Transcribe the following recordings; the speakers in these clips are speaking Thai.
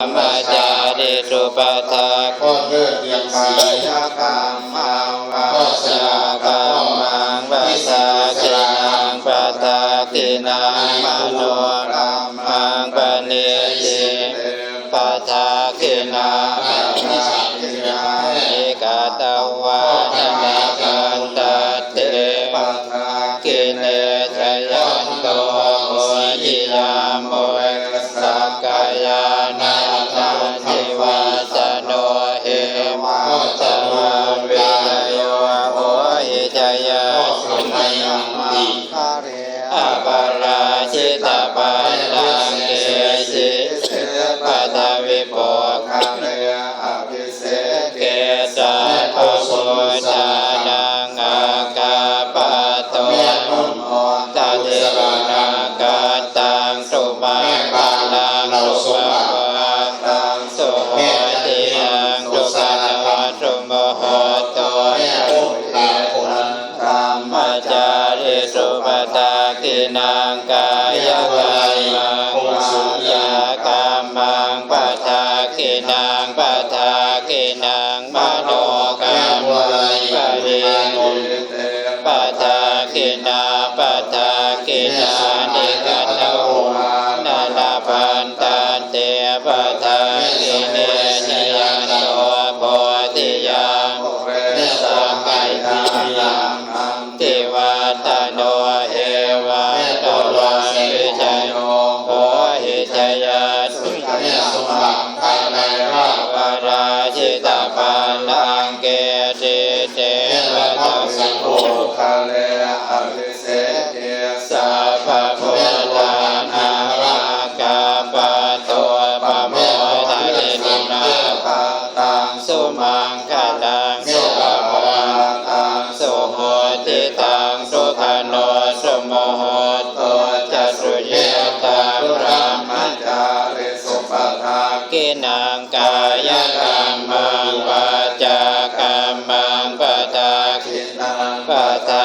มัจจาริสุปทาโคตรเลือดยังสายยากัง 啊。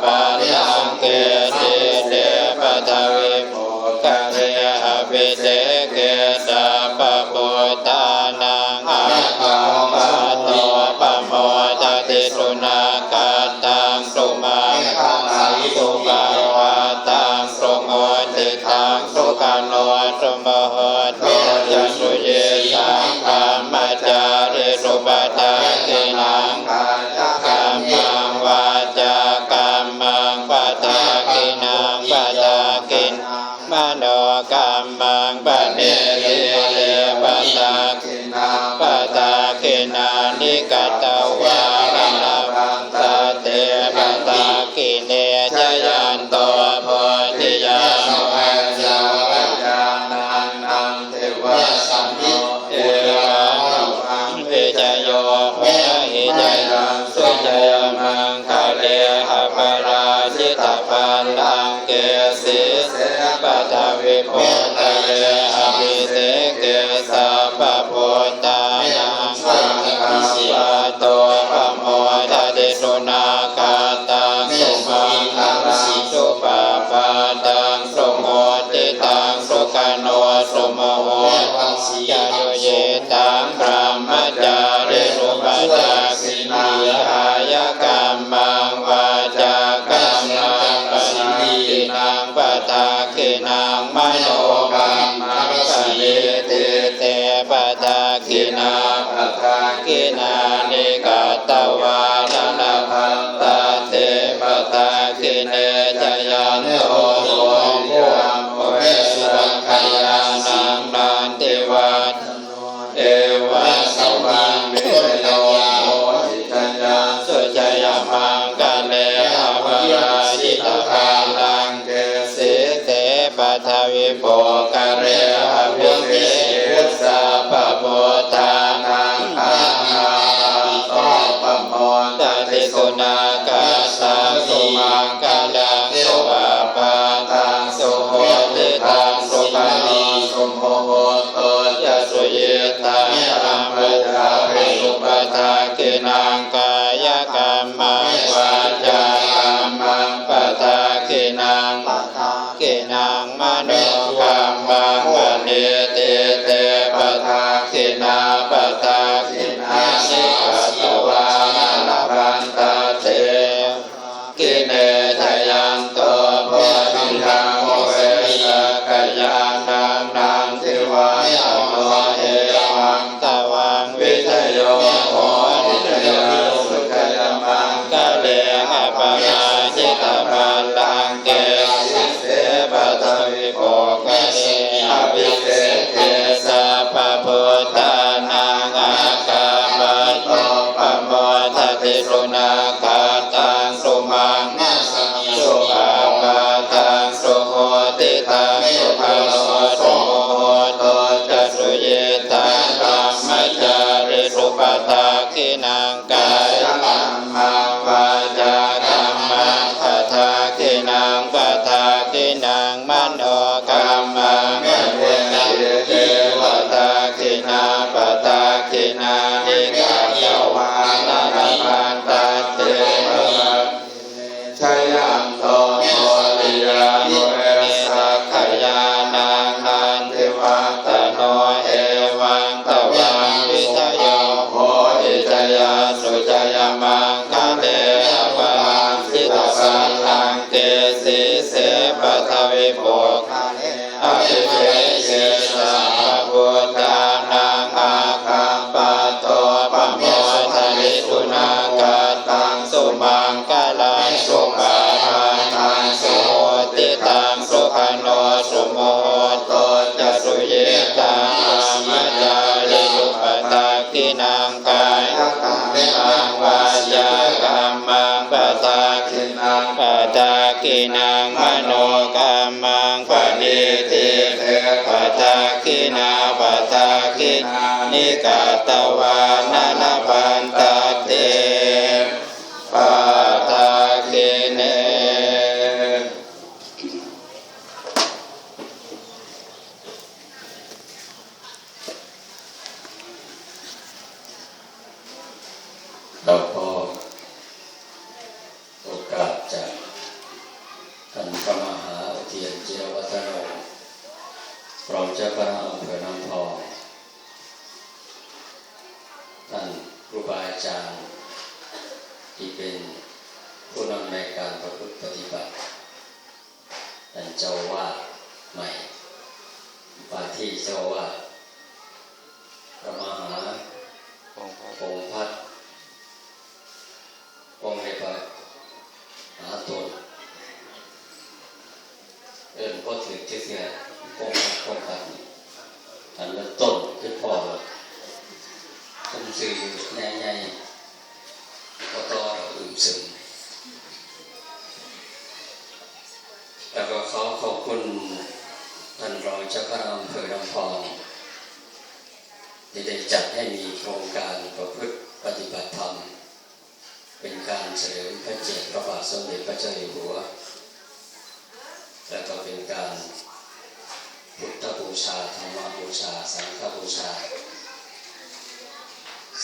Variante สัมมาโน กินังมโนกรรมังปณิทิเตปัทากินาปัทากินานิกาตวานาลาภา เฉลิมพระเกียพระบาทสมเด็จพระเจ้าอยู่หัว และก็เป็นการพุทธบูชาธรรมบูชา สังฆบูชา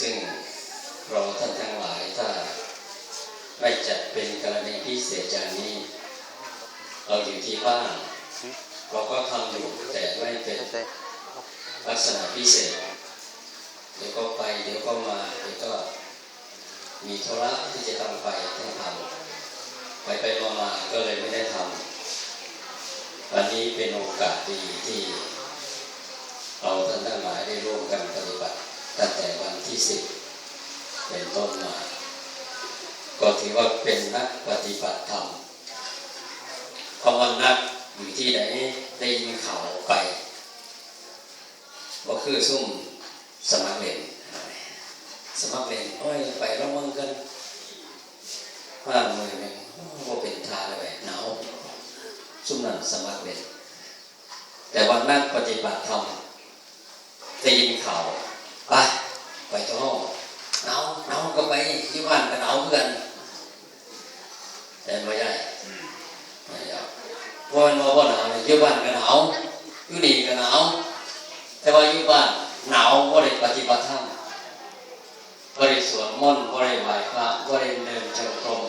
ซึ่งเราท่านทั้งหลายถ้าไม่จัดเป็นกรณีพิเศษจางนี้ เราอยู่ที่บ้านเราก็ทำอยู่แต่ไม่เป็นลักษณะพิเศษ เดี๋ยวก็ไปเดี๋ยวก็มาเดี๋ยวก็ มีธุระที่จะต้องไปต้องทำไปไปมามาก็เลยไม่ได้ทำวันนี้เป็นโอกาสดีที่ เราท่านทั้งหลายได้ร่วมกันปฏิบัติตั้งแต่วันที่สิบเป็นต้นมาก็ถือว่าเป็นนักปฏิบัติธรรมคำว่านักอยู่ที่ไหนได้ยินข่าวไปก็คือซุ่มสมัครเล่น สมัครเล่นโอ้ยไปละเมึงกันห้ามื่นหนึ่งก็เป็นทาเลยหนาวซุ่มนั้นสมัครเล่นแต่วันนักปฏิบัติธรรมได้ยินข่าวไปไปต้องหนาวหนาวก็ไปที่บ้านก็หนาวเพื่อนแต่ไม่ได้ไม่ได้พราะมันว่าหนาวเนี่ยอยู่บ้านก็หนาวอยู่นีก็หนาวแต่ว่าอยู่บ้านหนาวบ่ได้ปฏิบัติธรรม บ่ได้สวดมนต์บ่ได้ไหว้พระบ่ได้เดินจงกรม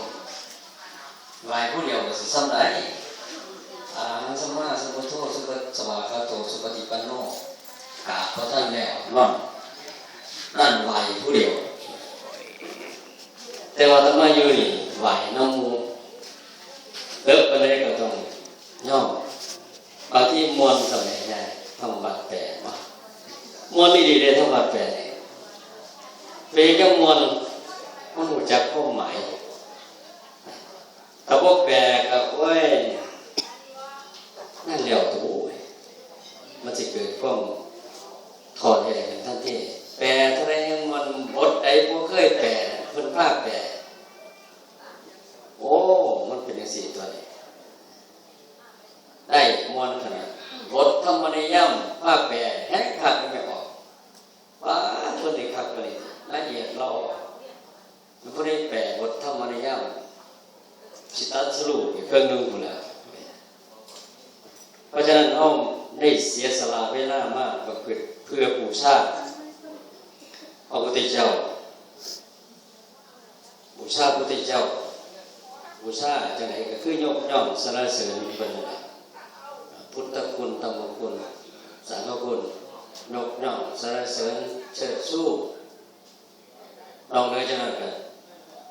ไหว้ผู้เดียวก็สิซ้ำได้อาสมาสมุทโธสุปสวากาโตสุปฏิปันโนกาบพระท่านแล้วนั่นนั่นไหวผู้เดียว แต่ว่าถ้ามาอยู่นี่ไหวน้ำมูเลิกไปเลยก็ต้องย่อมบางที่มวลสมัยนี้ทำบัตรแปลมามวลนี่ดีเลยทำบัตรแปล ป็นจังมวลมันหูจักข้อหมายถ้าพวกแปลกับเว้ยนั่นเลี้ยวตัวมันจะเกิดความถอดอะไรกันท่านที่แปลท่าไรยังมันบทไอ้พวกเคยแปลเพิ่นภาคแปลโอ้ มันเป็นอย่างสี่ตัวนี้ได้มวลขนาดบทธรรมนิยมภาคแปลแห้งขัดกันไม่ออกว้าคนนี้ขัดกันเลยละเอียดเรามันก็ได้แปลบทธรรมนิยมสิตัสรุปเครื่องหนึงหมดแล้วเพราะฉะนั้นเอาได้เสียสละเวลามากก็คือเพื่อปูชาพระพุทธเจ้าบูชาพระพุทธเจ้าบูชาจังไหนก็คือยกย่องสรรเสริญเป็นพุทธคุณธรรมคุณสังฆคุณยกย่องสรรเสริญเชิดชู้ นอกเหนือจากนั้นก็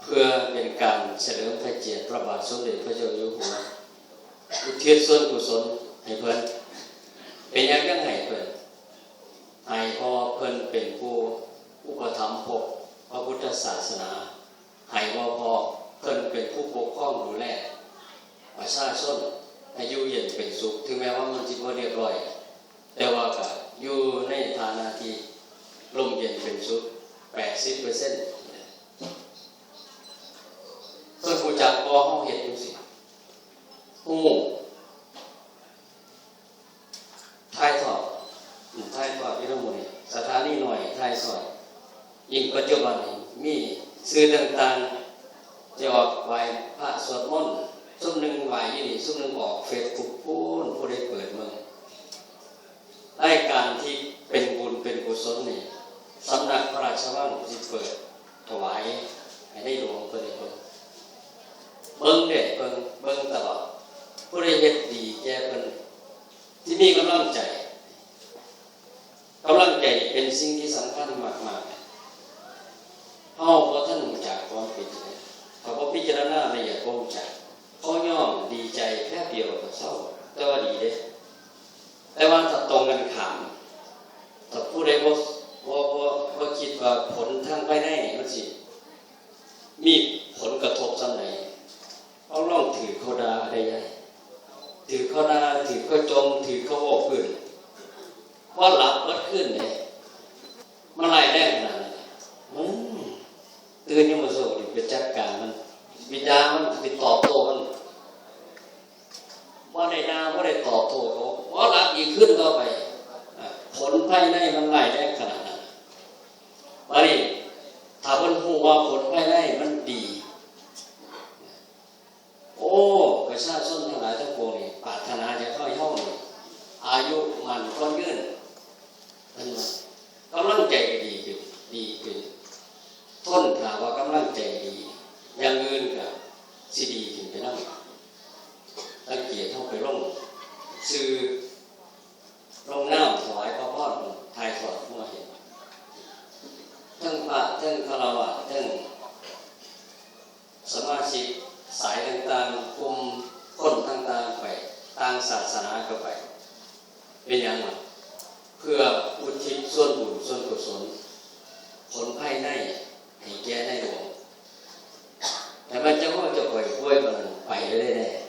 เพื่อเป็นการเฉลิมพระเกียรติพระบาทสมเด็จพระเจ้าอยู่หัวอุทิศส่วนกุศลให้เพิ่อนเป็นยังยังไงเพิ่อนให้พอเพิ่อนเป็นผู้อุปถัมภกพระพุทธศาสนาให้ว่าพอเพิ่อนเป็นผู้ปกครองดูแลประชาชนให้อยู่เย็นเป็นสุข ถึงแม้ว่ามันจิบ่เรียบร้อย แต่ว่าก็อยู่ในฐานะที่ร่มเย็นเป็นสุข 80เปอร์เซ็นต์เพิ่นผู้จักบ่เฮาเฮ็ดจังซี่ฮู้ทายทอดอืมทายทอดอยู่ทั้งหมดนี่สถานีหน่อยทายทอดยิ่งปัจจุบันนี้มีสื่อต่างๆ จะออกไหวพระสวดมนต์ซุ่มหนึ่งไหวยี่นี่ซุ่มหนึ่งออกเฟซบุ๊กพูนผู้ได้เปิดเมืองรายการที่เป็นบุญเป็นกุศลนี่สำนักพระราชวังที่เปิดถวายให้ได้หลวงเพิ่นได้เบิ่งเบิ่งเด็เบิ่งเบิ่งตลอดผู้ได้เฮ็ดดีแก่เพิ่นที่มีกำลังใจกำลังใจเป็นสิ่งที่สำคัญมากๆ เฮาบ่ทันรู้จักความเป็นจริงเขาก็พิจารณาละเอียดโกงใจเขาย่อมดีใจแค่เดียวก็เศร้าแต่ว่าดีเด้แต่ว่าถ้าตรงกันขามถ้าผู้ใดบ่บ่บ่บ่คิดว่าผลทางภายในนี่มันสิมีผลกระทบจังไหนเอาล่องถือเขาดาได้ยังถือเขาดาถือเขาจมถือเขาโอกขึ้นว่าหลับวัดขึ้นเนี่ยมันไล่ได้ขนาดนั้นอืม ตื่นยังมาสู้ไปจัดการมัน วิญญาณมันไปตอบโต้มันว่าได้นาว่าได้ตอบโต้เขาว่ารักอีกขึ้นก็ไปผลภายในมันไหลได้ขนาดนั้นวันนี้ถ้ามันหูว่าผลภายใน 对。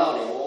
道流。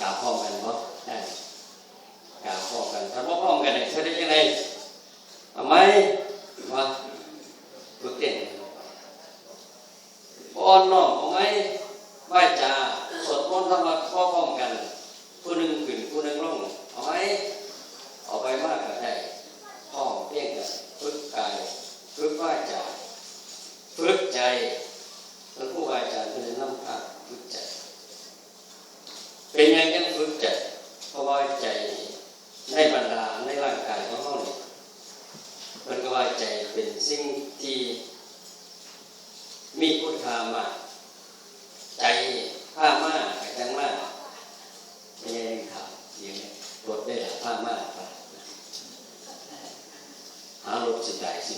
กล่าวพ้องกันเนาะกล่าวพ้องกันถ้าพร้องกันเนี่ยแสดงยังไง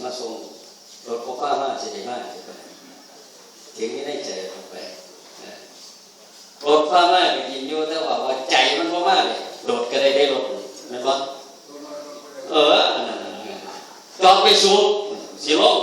มาส่งรถโอป้ามาจะได้มาจะไปถึงไม่ได้ใจลงไปรถป้ามาไปกินยู่แต่ว่าว่าใจมันบ่มากเลยโดดก็ได้ได้รถมันบ่เออจอดไปสูบสิลง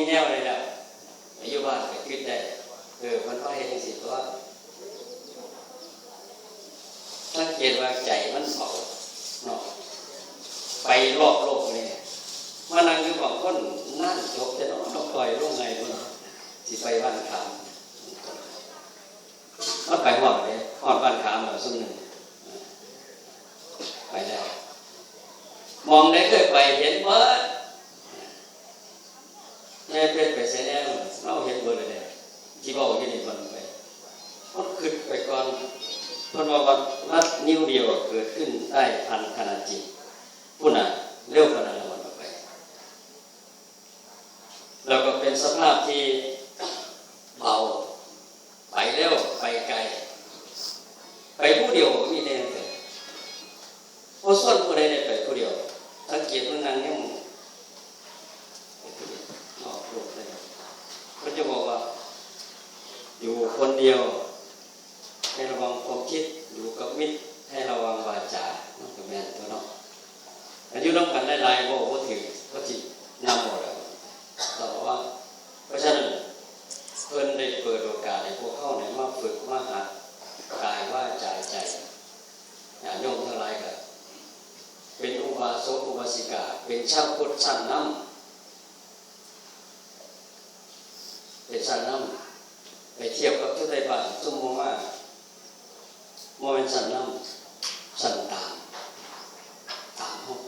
ีแนวเลยแหละอายุบ้านไปคิดได้เออมันก็เห็นสิตัวถ้าเกตว่าใจมันเผาเนาะไปรอบโลกเลยมานั่งอยู่บางคนนั่นจบจะต้อนต้องคอยร่งไงมันสิไปบ้านขามมันไปหอดเลยหอดบ้านขามเราซึ่งหนึ่งไปแล้วมองได้เคยไปเห็นว่า แม่เป็นไปเส่แอมเราเห็นเบอเลยที่บอกกันในวันนี้มันขึ้นไปก่อนพันบอกวัานัดนิ้วเดียวเกิดขึ้นได้พันขนาดจิตผู้น่ะเร็วขนาดละวันไป แล้วก็เป็นสภาพที่เบาไปเร็วไปไกล ไปผู้เดียว เป็นชั้นนำไปเทียบกับทุกใดบ้านตุ้มโมมาโมเป็นชั้นนำชั้นตามตามห้อง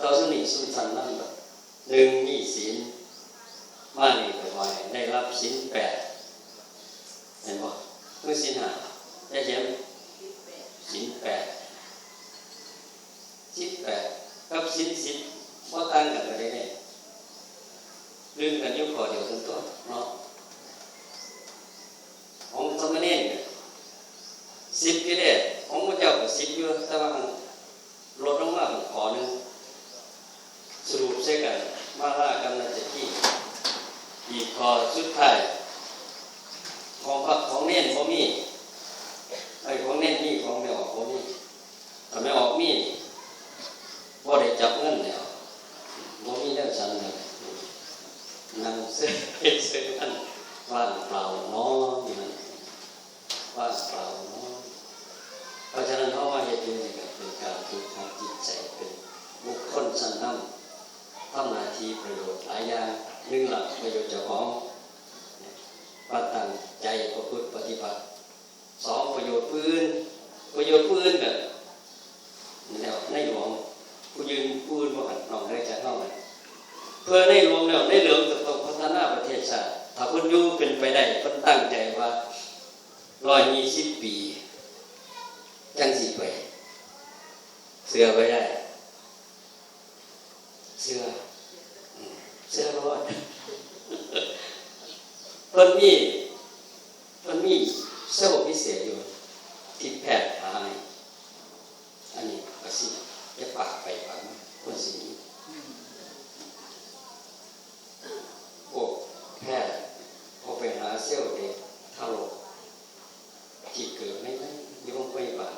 เราสนิทสุนชั้นนำแบบหนึ่งมีศีลมานี่ไปไว้ได้รับศีลแปดเห็นบ่เมื่อศีลหาได้เขียนศีลแปดสิบแปดกับสิบสิบว่าต่างกันอะไรเนี่ยลืมกันยุคขอเดียวทั้งตัวเนาะของสมณเณรเนี่ย สิบกิเลสของพระเจ้าก็สิบเยอะแต่ว่าลดลงมาเป็นขอหนึ่งสรุปใช่กันมาล่ากันนะจะที่อีกขอสุดท้ายของพระของเน้นบ่มีไอ้ของเน้นมีของไม่ออกบ่มีถ้าไม่ออกมี บ่ได้จับเงินแล้วบ่มีเรื่องฉันเลยนั่งเสื้อเสื้อกันว่างเปล่าเนาะนี่มันว่างเปล่าเนาะเพราะฉะนั้นเขาว่าเหตุนี้ก็เป็นการฝึกหัดจิตใจเป็นบุคคลชั้นนำทำหน้าที่ประโยชน์หลายอย่างหนึ่งหลักประโยชน์เจ้าของปฏิตั้งใจประพฤติปฏิบัติสองประโยชน์พื้นประโยชน์พื้นแบบแล้วในหลวง ผู้ยืนพูดว่าน้องได้จะเข้ามาเพื่อในหลวงแล้วในเหลืองจะต้องพัฒนาประเทศชาติถ้าคนอยู่เป็นไปได้คนตั้งใจว่า ร้อยยี่สิบปี จังสิไปเสือไปได้ เสืออืมเสือรอดเพิ่นมีเพิ่นมีเซลล์พิเศษอยู่ที่แพทย์หาให้อันนี้ก็สิ จะปากไปปากมาคนสีนี้โอ้แพทย์พอไปหาเซลล์เด็กทารกที่เกิดไม่ไม่อยุ่โรงพยาบาล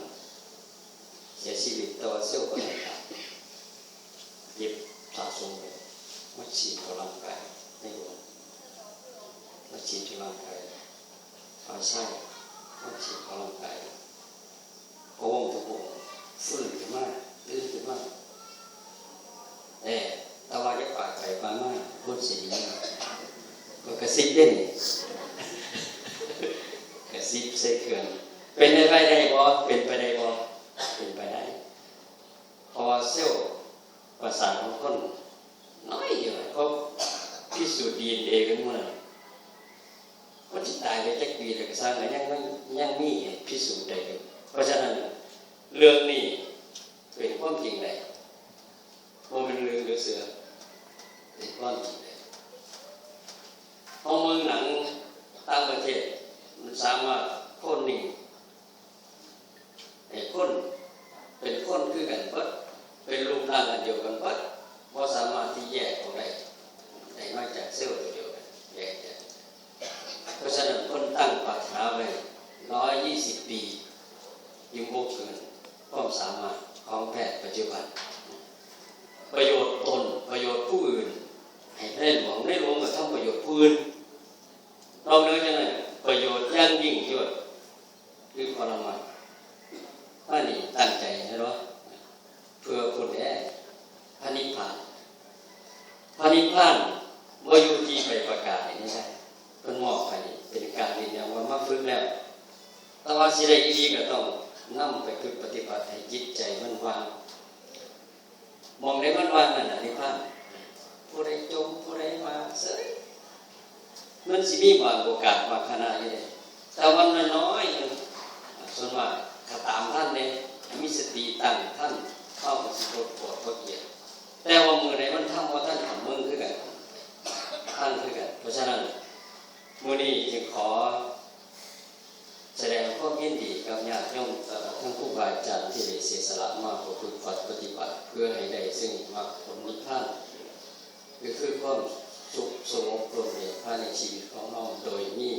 เสียชีวิตแตัวาเซลล์ก็ไม่ตายเย็บสะสมไปมาฉีดพลังกายในหัวมาฉีดพลังกายฟ้าใช่มาฉีดพลังกายโอ้ทุกอง ฟื้นขึ้นมาตื่นขึ้นมาเอ๊ะตะวันจะปากใจปากมาพูดสิ่งนี้ก็กระซิบเด่นนี่ กระซิบใส่เครื่องเป็นไปได้บ่เป็นไปได้บ่เป็นไปได้เพราะว่าเซลล์ประสาทของคนน้อยอยู่เขาพิสูจน์ดีเอ็นเอกันเมื่อมันจะตายไปจักปีแต่ก็สร้างก็ยังไม่ยังมีพิสูจน์ได้อยู่เพราะฉะนั้น เรื่องนี้เป็นความจริงเลยว่าเป็นเรื่องหรือเสือเป็นความจริงเลยห้องเมืองหนังต่างประเทศมันสามารถคนหนึ่งไอ้คนเป็น คนคือกันเปิดเป็นรูปร่างอันเดียวกันเปิดว่าสามารถที่แยกออกได้ได้มาจากเซลล์ตัวเดียวกันแยกแยกเพราะฉะนั้นคนตั้งปรารถนาไว้ร้อยยี่สิบปียิ่งบเกินความสามารถของแพทย์ปัจจุบัน ประโยชน์ตนประโยชน์ผู้อื่น ให้ได้หลวงได้หลวงก็ทำประโยชน์ผู้อื่นเราเนื้อจังไงประโยชน์อย่างยิ่งยวดคือพลังมัน ถ้านี่ตั้งใจนะเนาะเพื่อคนแก่พระนิพพานพระนิพพานว่าอยู่ที่ไปประกาศนี่ใช่เป็นมอบให้เป็นการเรียนอย่างว่ามาฝึกแล้วแต่ว่าสิได้ดีก็ต้องนำไปฝึกปฏิบัติให้จิตใจมันวางมองได้มันวางนั่นนะนิพพานผู้ใดจมผู้ใดมาเสยมันสิมีบางโอกาสบางขณะนี่แต่วันน้อยๆหนึ่งส่วนมากาตามท่านเนี่ยมีสติตั้งท่านเข้ามาสิโกรธโกรธเกลียดแต่ว่ามือไหนมันทำว่าท่านทำมึงคือกันท่านคือกันเพราะฉะนั้นมือนี้จึงขอ แสดงความยินดีกับญาติโยมทั้งผู้บาอาจารย์ที่ได้เสียสละมาประพฤติปฏิบัติ เพื่อให้ได้ซึ่งมรรคผลนิพพานคือคือความสุขสงบรวมเรียภายในชีวิตของเราโดยมี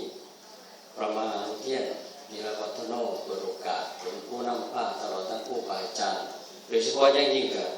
ประมาณเทียน นิรวัฒโนเปิดโอกาสเป็นผู้นำพาตลอดทั้งผู้ปายจารย์โดยเฉพาะยิ่งยิ่งกับ